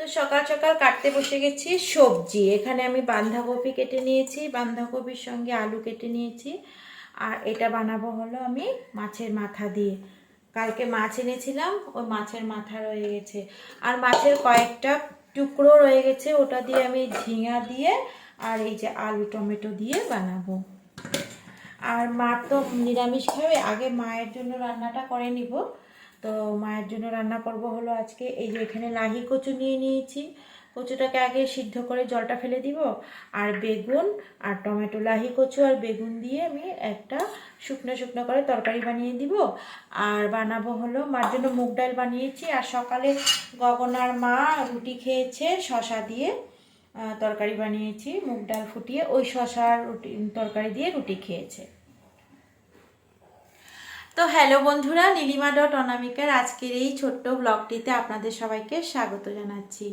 তো সকাল সকাল কাটতে বসে গেছি সবজি। এখানে আমি বাঁধাকপি কেটে নিয়েছি, বাঁধাকপির সঙ্গে আলু কেটে নিয়েছি, আর এটা বানাবো হলো আমি মাছের মাথা দিয়ে। কালকে মাছ এনেছিলাম, ওই মাছের মাথা রয়ে গেছে। আর মাছের কয়েকটা টুকরো রয়ে গেছে, ওটা দিয়ে আমি ঝিঙা দিয়ে আর এই যে আলু টমেটো দিয়ে বানাবো। আর মা তো নিরামিষ খাবে, আগে মায়ের জন্য রান্নাটা করে নিব। তো মায়ের জন্য রান্না করব হলো আজকে। এই যে এখানে লাহি কচু নিয়ে নিয়েছি। কচুটাকে আগে সিদ্ধ করে জলটা ফেলে দিব। আর বেগুন আর টমেটো লাহি কচু আর বেগুন দিয়ে আমি একটা শুকনো শুকনো করে তরকারি বানিয়ে দিব। আর বানাবো হলো, মার জন্য মুগ ডাল বানিয়েছি। আর সকালে গগনার মা রুটি খেয়েছে, শশা দিয়ে তরকারি বানিয়েছি, মুগ ডাল ফুটিয়ে ওই শশার রুটি, তরকারি দিয়ে রুটি খেয়েছে। তো হ্যালো বন্ধুরা, নীলিমা ডট অনামিকার আজকের এই ছোট্ট ব্লগটিতে আপনাদের সবাইকে স্বাগত জানাচ্ছি।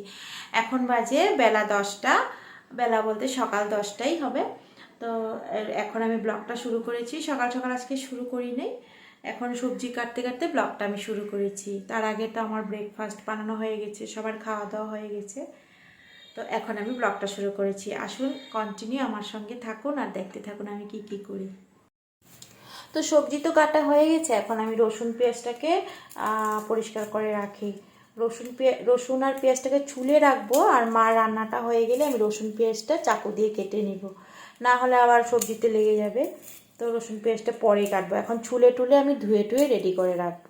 এখন বাজে বেলা দশটা, বেলা বলতে সকাল দশটাই হবে। তো এখন আমি ব্লগটা শুরু করেছি, সকাল সকাল আজকে শুরু করি নাই। এখন সবজি কাটতে কাটতে ব্লগটা আমি শুরু করেছি। তার আগে তো আমার ব্রেকফাস্ট বানানো হয়ে গেছে, সবার খাওয়া দাওয়া হয়ে গেছে। তো এখন আমি ব্লগটা শুরু করেছি। আসুন কন্টিনিউ আমার সঙ্গে থাকুন আর দেখতে থাকুন আমি কি কি করি। তো সবজি তো কাটা হয়ে গেছে, এখন আমি রসুন পেঁয়াজটাকে পরিষ্কার করে রাখি। রসুন পেঁয়াজ রসুন আর পেঁয়াজটাকে ছুলে রাখব, আর মা রান্নাটা হয়ে গেলে আমি রসুন পেঁয়াজটা চাকু দিয়ে কেটে নিব। না হলে আবার সবজিতে লেগে যাবে। তো রসুন পেঁয়াজটা পরে কাটবো। এখন ছুলে টুলে আমি ধুয়ে টুয়ে রেডি করে রাখব।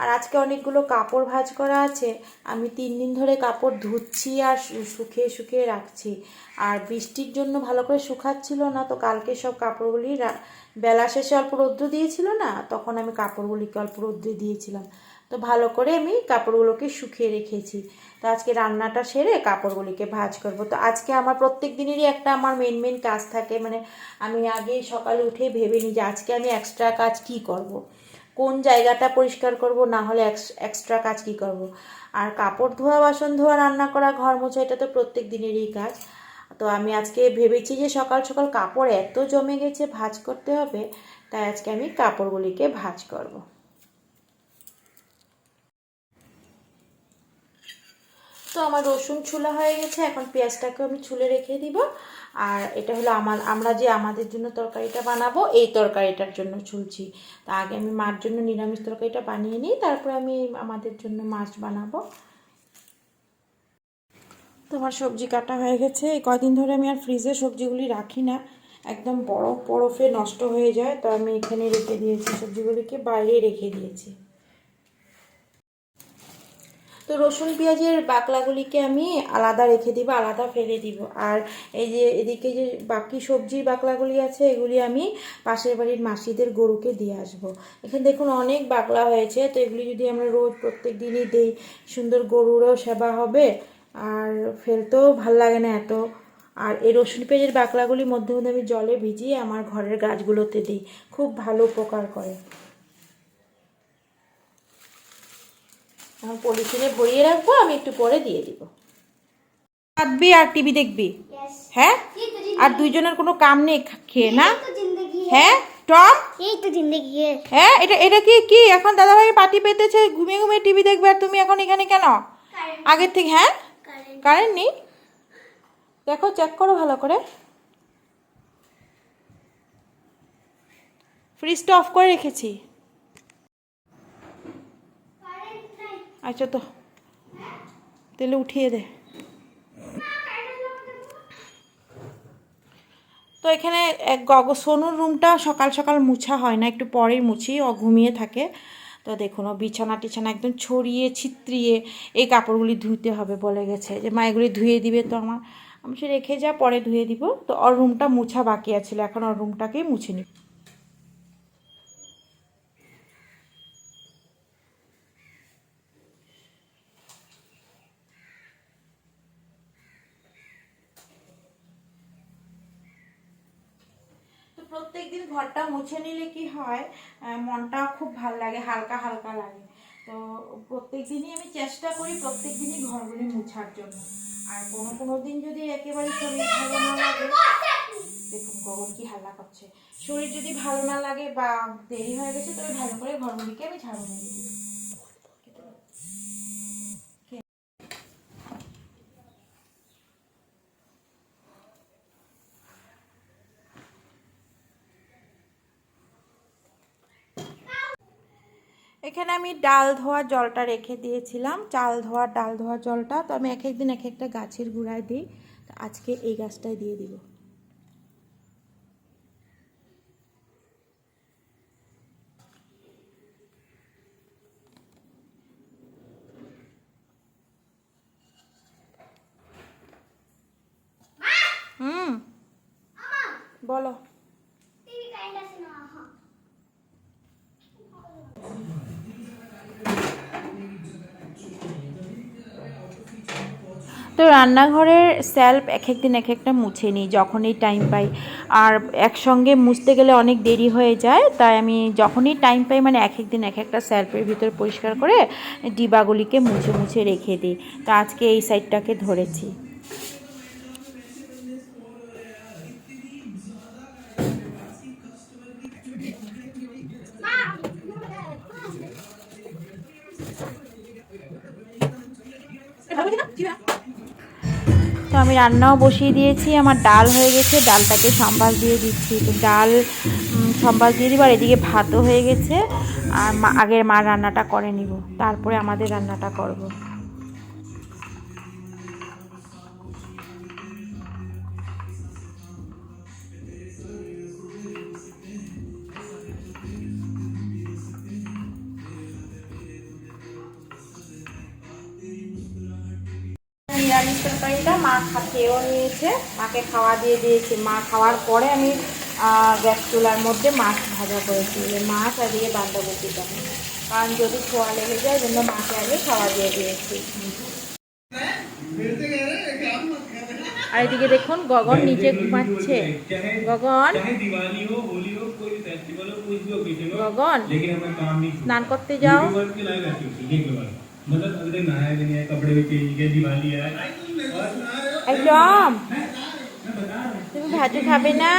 আর আজকে অনেকগুলো কাপড় ভাঁজ করা আছে। আমি তিন দিন ধরে কাপড় ধুচ্ছি আর শুকিয়ে শুকিয়ে রাখছি। আর বৃষ্টির জন্য ভালো করে শুকাচ্ছিল না, তো কালকে সব কাপড়গুলি বেলা শেষে অল্প রৌদ্র দিয়েছিল না, তখন আমি কাপড়গুলিকে অল্প রৌদ্রে দিয়েছিলাম। তো ভালো করে আমি কাপড়গুলোকে শুকিয়ে রেখেছি। তো আজকে রান্নাটা সেরে কাপড়গুলিকে ভাঁজ করব। তো আজকে আমার প্রত্যেক দিনেরই একটা আমার মেন মেন কাজ থাকে। মানে আমি আগে সকালে উঠে ভেবে নিই যে আজকে আমি এক্সট্রা কাজ কি করব। কোন জায়গাটা পরিষ্কার করব, না হলে এক্সট্রা কাজ কি করব। আর কাপড় ধোয়া, বাসন ধোয়া, রান্না করা, ঘর মোছা, এটা তো প্রত্যেক দিনেরই কাজ তো আমি আজকে ভেবেছি যে সকাল সকাল কাপড় এত জমে গেছে, ভাজ করতে হবে, তাই আজকে আমি কাপড়গুলিকে ভাজ করব। তো আমার রসুন ছুলা হয়ে গেছে, এখন পেঁয়াজটাকে আমি ছুলে রেখে দিব। আর এটা হলো আমার, আমরা যে আমাদের জন্য তরকারিটা বানাবো, এই তরকারিটার জন্য ছুলছি। তা আগে আমি মার জন্য নিরামিষ তরকারিটা বানিয়ে নিই, তারপরে আমি আমাদের জন্য মাছ বানাবো। তোমার সবজি কাটা হয়ে গেছে, এই কদিন ধরে আমি আর ফ্রিজে সবজিগুলি রাখি না। একদম বরফ, বরফে নষ্ট হয়ে যায়, তো আমি এখানে রেখে দিয়েছি সবজিগুলিকে বাইরে রেখে দিয়েছি। তো রসুন পেঁয়াজের বাকলাগুলিকে আমি আলাদা রেখে দিব, আলাদা ফেলে দিব। আর এই যে এদিকে যে বাকি সবজির বাকলাগুলি আছে, এগুলি আমি পাশের বাড়ির মাসিদের গরুকে দিয়ে আসব। এখানে দেখুন অনেক বাকলা হয়েছে, তো এগুলি যদি আমরা রোজ প্রত্যেক দিনই দিই, সুন্দর গরুরও সেবা হবে। আর ফেলতেও ভালো লাগে না এত। আর এই রসুন পেঁয়াজের বাকলাগুলি মধ্যে মধ্যে আমি জলে ভিজিয়ে আমার ঘরের গাছগুলোতে দিই, খুব ভালো উপকার করে। এখন পলিথিনে ভরিয়ে রাখব আমি একটু পরে দিয়ে দিব। কাঁদবি আর টিভি দেখবি? হ্যাঁ? আর দুইজনের কোনো কাম নেই খেয়ে না? হ্যাঁ? টম? এই তো জিন্দেগি। হ্যাঁ? এটা এটা কি কি? এখন দাদাভাই পার্টি পেতেছে ঘুমিয়ে ঘুমিয়ে টিভি দেখবে আর তুমি এখন এখানে কেন? আগের থেকে হ্যাঁ? কারেন্ট নেই? দেখো চেক করো ভালো করে। ফ্রিজটা অফ করে রেখেছি। আচ্ছা তো তাহলে উঠিয়ে দে। তো এখানে গগ সোনুর রুমটা সকাল সকাল মুছা হয় না, একটু পরেই মুছি, ও ঘুমিয়ে থাকে। তো দেখুন, ও বিছানা টিছানা একদম ছড়িয়ে ছিত্রিয়ে এই কাপড়গুলি ধুইতে হবে বলে গেছে। যে মা, এগুলি ধুয়ে দিবে তো আমার, আমি সে রেখে যা, পরে ধুয়ে দিব। তো ওর রুমটা মুছা বাকি আছিল এখন ওর রুমটাকেই মুছে নিব তো প্রত্যেকদিন ঘরটা মুছে নিলে কি হয় মনটা খুব ভালো লাগে, হালকা হালকা লাগে। তো প্রত্যেক দিনই আমি চেষ্টা করি প্রত্যেক দিনই ঘরগুলি মুছার জন্য। আর কোনো কোনো দিন যদি একেবারে শরীর ভালো না লাগে, দেখুন গগন কি হাল্লা করছে। শরীর যদি ভালো না লাগে বা দেরি হয়ে গেছে, তবে ভালো করে ঘরগুলিকে আমি ঝাড়ু নিয়ে দিই। এখানে আমি ডাল ধোয়ার জলটা রেখে দিয়েছিলাম। চাল ধোয়ার ডাল ধোয়ার জলটা। তো আমি এক একদিন এক একটা গাছের গুঁড়ায় দিই। আজকে এই গাছটাই দিয়ে দিব। হুম। বলো। তো রান্নাঘরের স্যাল্প এক এক দিন এক একটা মুছে নিই, যখনই টাইম পাই। আর একসঙ্গে মুছতে গেলে অনেক দেরি হয়ে যায়, তাই আমি যখনই টাইম পাই মানে এক এক দিন এক একটা স্যাল্পের ভিতর পরিষ্কার করে ডিবাগুলিকে মুছে মুছে রেখে দিই। তো আজকে এই সাইডটাকে ধরেছি। তো আমি রান্নাও বসিয়ে দিয়েছি, আমার ডাল হয়ে গেছে, ডালটাকে সম্বাস দিয়ে দিচ্ছি। তো ডাল সম্বাস দিয়ে দিব, আর এদিকে ভাতও হয়ে গেছে, আর মা, আগের মা রান্নাটা করে নিব, তারপরে আমাদের রান্নাটা করব। নিরামিষ তরকারিটা মা খেয়েও নিয়েছে। মাকে খাওয়া দিয়ে দিয়েছি। মা খাওয়ার পরে আমি গ্যাস চুলার মধ্যে মাছ ভাজা করেছি। মাছ আর দিয়ে বাঁধাকপিটা কারণ যদি খোয়া লেগে যায় জন্য মাকে আগে খাওয়া দিয়ে দিয়েছি। আর এদিকে দেখুন, গগন নিচে ঘুমাচ্ছে। গগন। গগন, স্নান করতে যাও। हो कोई भी फेस्टिवल हो कोई भी ओकेजन हो गगन लेकिन हमें काम नहीं छोड़ना। स्नान करते जाओ यूट्यूबर की लाइव एक्टिविटी ये के बाद मतलब अगले नहाया भी नहीं है कपड़े भी चेंज किए दिवाली है और একদম তুমি ভাজু খাবে না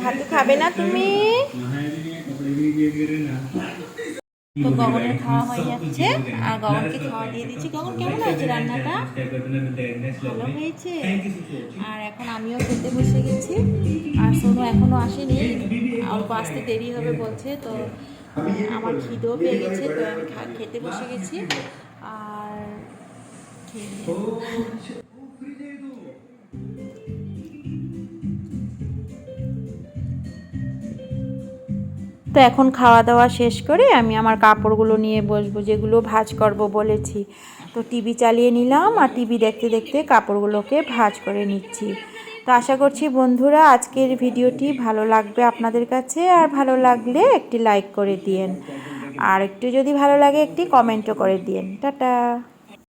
ভাজু খাবে না তুমি नहाया भी नहीं है कपड़े भी नहीं गिरे ना তো গগনের খাওয়া হয়ে যাচ্ছে আর গগনকে খাওয়া দিয়ে দিচ্ছি গগন কেমন হয়েছে রান্নাটা ভালো হয়েছে আর এখন আমিও খেতে বসে গেছি আর সোনু এখনো আসেনি অল্প আসতে দেরি হবে বলছে তো আমার খিদেও পেয়ে গেছে তো আমি খেতে বসে গেছি। আর খেয়ে তো এখন খাওয়া দাওয়া শেষ করে আমি আমার কাপড়গুলো নিয়ে বসবো যেগুলো ভাজ করব বলেছি। তো টিভি চালিয়ে নিলাম আর টিভি দেখতে দেখতে কাপড়গুলোকে ভাজ করে নিচ্ছি। তো আশা করছি বন্ধুরা আজকের ভিডিওটি ভালো লাগবে আপনাদের কাছে, আর ভালো লাগলে একটি লাইক করে দিয়েন। আর একটু যদি ভালো লাগে, একটি কমেন্টও করে দিয়েন। টাটা।